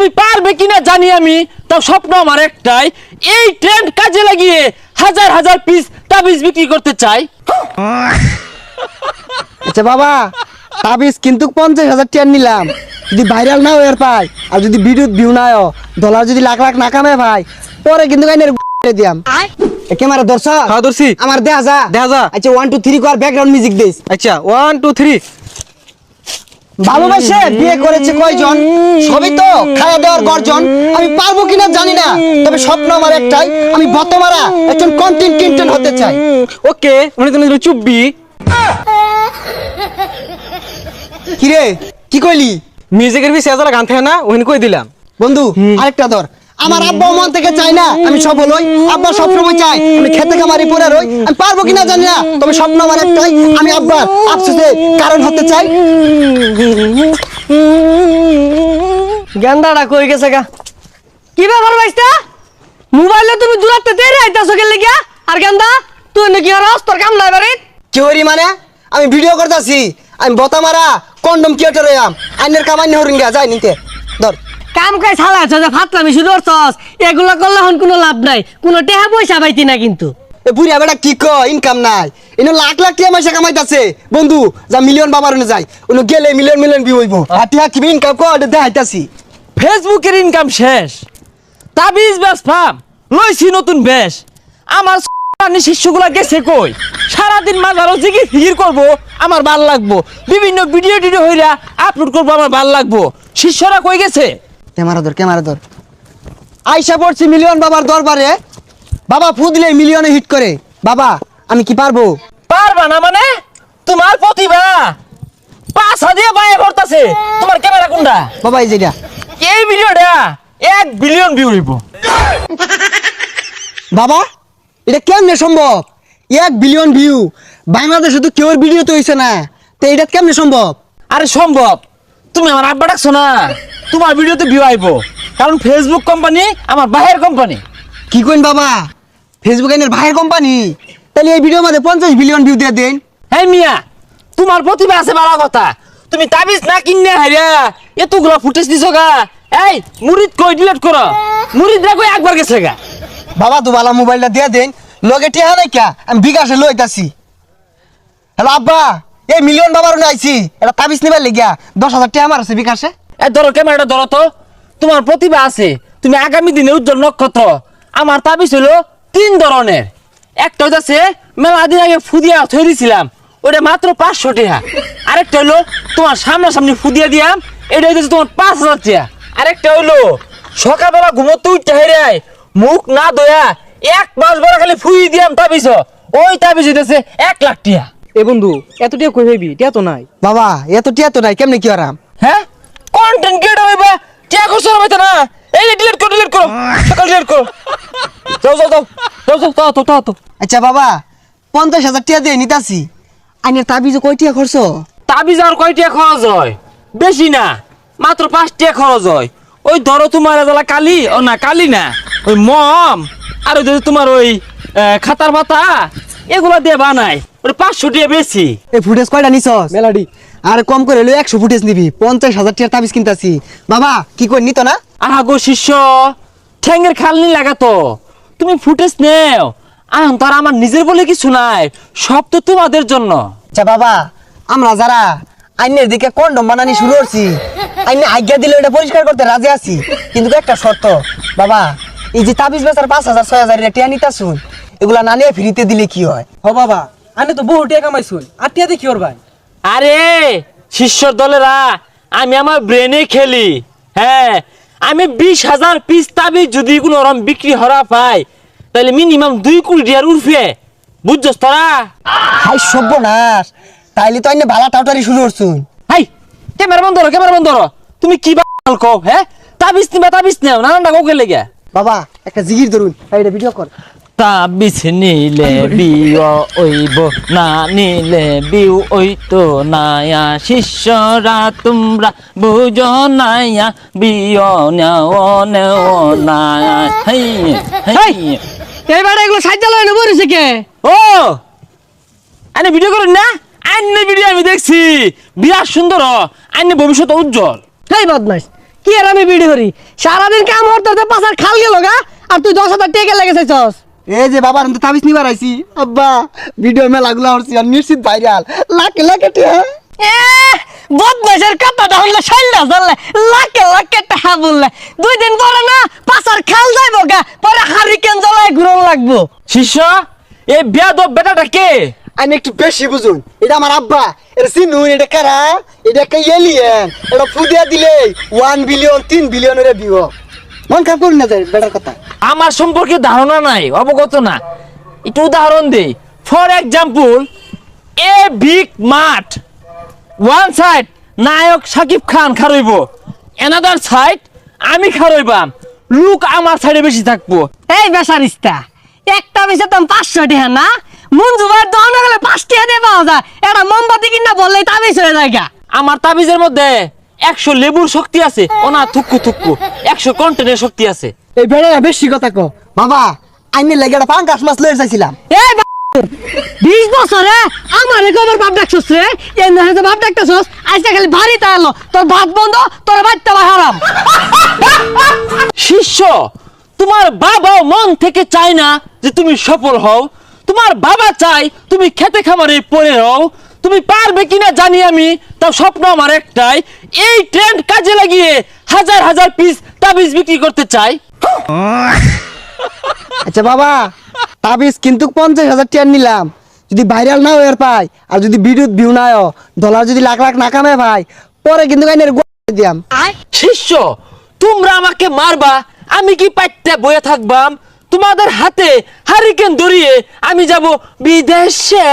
তুমি পারবে কিনা জানি আমি তাও স্বপ্ন আমার একটাই এই ট্রেন্ড কাজে লাগিয়ে হাজার হাজার পিস তাবিজ বিক্রি করতে চাই। আচ্ছা বাবা তাবিজ কিন্তু পঞ্চাশ হাজার টিয়ার নিলাম। যদি ভাইরাল না হয়ে পাই আর যদি ভিডিও ভিউ না হয় ডলার যদি লাখ লাখ না কামে ভাই পরে কিন্তু কাইনের দিয়াম? এ ক্যামেরা ধরছ? হ্যাঁ ধরছি। আমার দেখা যা। দেখা যা। আচ্ছা ওয়ান টু থ্রি কর ব্যাকগ্রাউন্ড মিউজিক দিস। আচ্ছা ওয়ান টু থ্রি ভালোবাসে বিয়ে করেছে কয়জন? সবই তো খাওয়া দাওয়ার গর্জন। আমি পারব কিনা জানি না। তবে স্বপ্ন আমার একটাই আমি বতমারা একজন কন্টেন্ট কিনটেন্ট হতে চাই। ওকে উনি তুমি চুপবি কিরে কি কইলি? মিউজিকের বি সেজারা গান থাকে না ওখানে কই দিলাম? বন্ধু আরেকটা ধর। আমার আব্বা মন থেকে চাই না আমি সফল হই। আব্বা সবসময় চাই আমি খেতে খামারি পরে রই। আমি পারব কিনা জানি না তবে স্বপ্ন আমার একটাই আমি আব্বা আফসোসে কারণ হতে চাই। গেন্দাটা কই গেছে গা? কি ব্যাপার ভাইস্তা? মোবাইলে তুমি দূরাতে দেরি আইতাছো গেলে গিয়া আর গেন্দা তুই নাকি আর তোর কাম নাই বাড়ি কি হরি মানে? আমি ভিডিও করতেছি আমি বতা বতামারা কন্ডম কিয়েটার হইয়াম আইনের কামান্য হরিঙ্গা যাই নিতে ধর। কাম কাজ ছাড়াছ যে ফাতলামি শুরু করছস এগুলো করলে হন কোনো লাভ নাই। কোনো টেহা পয়সা পাইতি না কিন্তু। এ বুড়িয়া বেটা কি ক? ইনকাম নাই। এনে লাখ লাখ টিয়া মাসে কামাইতাছে। বন্ধু যা মিলিয়ন বাবার ওনে যাই। ওনে গেলে মিলিয়ন মিলিয়ন ভিউ হইব। আর টিয়া কি ইনকাম কর দেখাইতাছি। ফেসবুকের ইনকাম শেষ। তাবিজ ব্যাস ফাম লইছি নতুন বেশ। আমার নি শিষ্যগুলা গেছে কই? সারাদিন মাঝারও জিগি ফিকির করব আমার ভালো লাগবো। বিভিন্ন ভিডিও টিডিও হইরা আপলোড করব আমার ভালো লাগবো। শিষ্যরা কই গেছে? ক্যামেরা ধর ক্যামেরা ধর। আইসা পড়ছি মিলিয়ন বাবার দরবারে। বাবা ফু দিলে মিলিয়নে হিট করে। বাবা আমি কি পারব? পারবা না মানে? তোমার প্রতিভা। পাঁচ হাজার পায়ে ভরতাছে তোমার ক্যামেরা কোনটা? বাবা এই যেটা এই ভিডিওটা এক বিলিয়ন ভিউ হইব। বাবা এটা কেমনে সম্ভব? এক বিলিয়ন ভিউ বাংলাদেশে তো কেউ ভিডিও তো হইছে না। তো এটা কেমনে সম্ভব? আরে সম্ভব। তুমি আমার আব্বা ডাকছো না? তোমার ভিডিওতে ভিউ আইব। কারণ ফেসবুক কোম্পানি আমার বাহের কোম্পানি কি কইন বাবা? ফেসবুক এনের ভাইয়ের কোম্পানি তাহলে এই ভিডিওর মধ্যে পঞ্চাশ বিলিয়ন ভিউ দিয়ে দেন। হ্যাঁ মিয়া তোমার প্রতিভা আছে ভালো কথা। তুমি তাবিজ না কিনে হারিয়া এতগুলো ফুটেজ দিছো গা। এই মুরিদ কই ডিলিট করো। মুরিদ কই একবার গেছে গা। বাবা তো বালা মোবাইলটা দিয়ে দেন। লগে টিয়া নাই কা? আমি বিকাশে লইতাছি। হ্যালো আব্বা। এই মিলিয়ন বাবার আইছি। এটা তাবিজ নিবার লেগিয়া দশ হাজার টাকা আমার আছে বিকাশে। এ, ধরো ক্যামেরাটা ধরো তো। তোমার প্রতিভা আছে। তুমি আগামী দিনে উজ্জ্বল নক্ষত্র। আমার তাবিজ হলো তিন ধরনের। একটা হইতাছে, মেলা দিন আগে ফুদিয়া থই দিছিলাম। ওটা মাত্র পাঁচশো টাকা। আরেকটা হলো তোমার সামনাসামনি ফুদিয়া দিয়াম। এটা হইতেছে তোমার পাঁচ হাজার টাকা। আরেকটা হইল, সকালবেলা ঘুমোতে উঠতে হেরে মুখ না দয়া এক মাস বড় খালি ফুই দিয়াম তাবিজ। ওই তাবিজ হইতেছে এক লাখ টাকা। এ বন্ধু এত টিয়া কই হইবি? টিয়া তো নাই। বাবা এত টিয়া তো নাই কেমনে কি আরাম? হ্যাঁ? কন্টেন্ট ক্রিয়েটর হইবা? টিয়া করছ না হইতো না। এই ডিলিট করো ডিলিট করো। সকাল ডিলিট করো। যাও যাও যাও। যাও যাও তাও তো তাও তো আচ্ছা বাবা পঞ্চাশ হাজার টাকা দিয়ে নিতাছি। আইনের তাবিজ কয় টিয়া খরচ? তাবিজ আর কয়টিয়া খরচ হয়? বেশি না মাত্র পাঁচটিয়া খরচ হয়। ওই ধরো তোমার এজালা কালি ও না কালি না। ওই মম আর ওই তোমার ওই খাতার পাতা এগুলা দিয়ে বানাই ওটা পাঁচশো টিয়া বেশি। এই ফুটেজ কয়টা নিছস? মেলাডি। আর কম করে হলো একশো ফুটেজ নিবি। পঞ্চাশ হাজার টাকার তাবিজ কিনতাছি। বাবা কি কই নিত না? আহা গো শিষ্য ঠ্যাঙ্গের খালনি লাগাতো তুমি ফুটেজ নেও। আহন তো আর আমার নিজের বলে কিছু নাই। সব তো তোমাদের জন্য। আচ্ছা বাবা আমরা যারা আইনের দিকে কন্ডম বানানি শুরু করছি আইনে আজ্ঞা দিলে এটা পরিষ্কার করতে রাজি আছি। কিন্তু একটা শর্ত বাবা এই যে তাবিজ বেচার পাঁচ হাজার ছয় হাজার টিয়া নিতা শুন এগুলা না নিয়ে ফ্রিতে দিলে কি হয়? হ বাবা। আনে তো বহু টিয়া কামাইছুন আর টিয়া দেখি ওর ভাই? আরে শিষ্যর দলেরা আমি আমার ব্রেনে খেলি। হ্যাঁ আমি বিশ হাজার পিস তাবিজ যদি কোনো রকম বিক্রি হরা পাই তাহলে মিনিমাম দুই কোটি টাকার উঠবে বুঝছস তোরা? হাই সর্বনাশ। তাইলে তো আইনে ভালা টাউটারি শুরু করছুন। হাই ক্যামেরা বন্ধ করো ক্যামেরা বন্ধ করো। তুমি কি বাল কও হ্যাঁ? তাবিজ নিবা তাবিজ নেও নানানটা কোকে লেগে? বাবা একটা জিগির ধরুন। এটা ভিডিও কর। তাবিজ নিলে বিও ওইব না নিলে বিউ ওইতো নায়া। শিষ্যরা তোমরা বুঝো নায়া বিও নেও নেও নায়া। হাই এগুলো সাজ্জালয় নেব রয়েছে কে ও আনে ভিডিও করুন না? আইনে ভিডিও আমি দেখছি। বিরাট সুন্দর আইনে ভবিষ্যৎ উজ্জ্বল। হেই বদমাস কি কি আর আমি বিড়ি করি? সারাদিন কাম করতে পাশার খাল গেল গা আর তুই দশ হাজার টেকে লেগেছিস এই যে বাবার তো তাবিজ নিবার আইছি। আব্বা ভিডিও মেলাগুলো হচ্ছে আর নিশ্চিত ভাইরাল লাখে লাখে টিয়া। এ বদমাইশের কথাটা হলে সাইলা জানলে লাখে লাখে টাকা বললে। দুই দিন পরে না পাশার খাল যাইবো গা পরে হারিকেন জ্বলায় ঘুরন লাগবো। শিষ্য এই বিয়াদব বেটাটা কে? আমি একটু বেশি বুঝুন। এটা আমার আব্বা এটা চিনুন এটা কারা? এটা একটা এলিয়েন এটা ফুদিয়া দিলে ওয়ান বিলিয়ন তিন বিলিয়নের ভিউ মন খারাপ করুন না বেটার কথা। আমার সম্পর্কে ধারণা নাই অবগত না। একটু উদাহরণ দেই। ফর এক্সাম্পল এ বিগ মাঠ ওয়ান সাইড নায়ক সাকিব খান খারইব। এনাদার সাইড আমি খারইবাম। লুক আমার সাইডে বেশি থাকব। এই বেসারিস্তা একটা বেশে তো পাঁচশো টাকা না? মঞ্জু ভাই দহন গেলে পাঁচ টাকা দিয়ে পাওয়া যায়। এটা মোমবাতি কিনা বললেই তা বেশি হয়ে যায় গা। আমার তাবিজের মধ্যে একশো লেবুর শক্তি আছে। ও না থুক্কু থুক্কু একশো কন্টেনের শক্তি আছে। এই বেটা বেশি কথা কো বাবা আইনের লাগে একটা পাঙ্কাশ মাছ লয়ে চাইছিলাম এই বিশ বছরে আমার কবার বাপ ডাকছস রে? এই না বাপ ডাকতেছস। আজকে খালি বাড়িতে এলো তোর ভাত বন্ধ তোর বাচ্চা হারাম। শিষ্য তোমার বাবা মন থেকে চায় না যে তুমি সফল হও। তোমার বাবা চাই তুমি খেতে খামারে পড়ে হও তুমি পারবে কিনা জানি আমি তাও স্বপ্ন আমার একটাই এই ট্রেন্ড কাজে লাগিয়ে হাজার হাজার পিস তাবিজ বিক্রি করতে চাই। আচ্ছা বাবা তাবিজ কিন্তু পঞ্চাশ হাজার টিয়ার নিলাম। যদি ভাইরাল না হয়ে পাই আর যদি বিদ্যুৎ ভিউ না হয় ডলার যদি লাখ লাখ না কামে ভাই পরে কিন্তু দিয়াম। শিষ্য তোমরা আমাকে মারবা আমি কি পাইতে বয়ে থাকবাম? তোমাদের হাতে হারিকেন ধরিয়ে আমি যাব বিদেশে।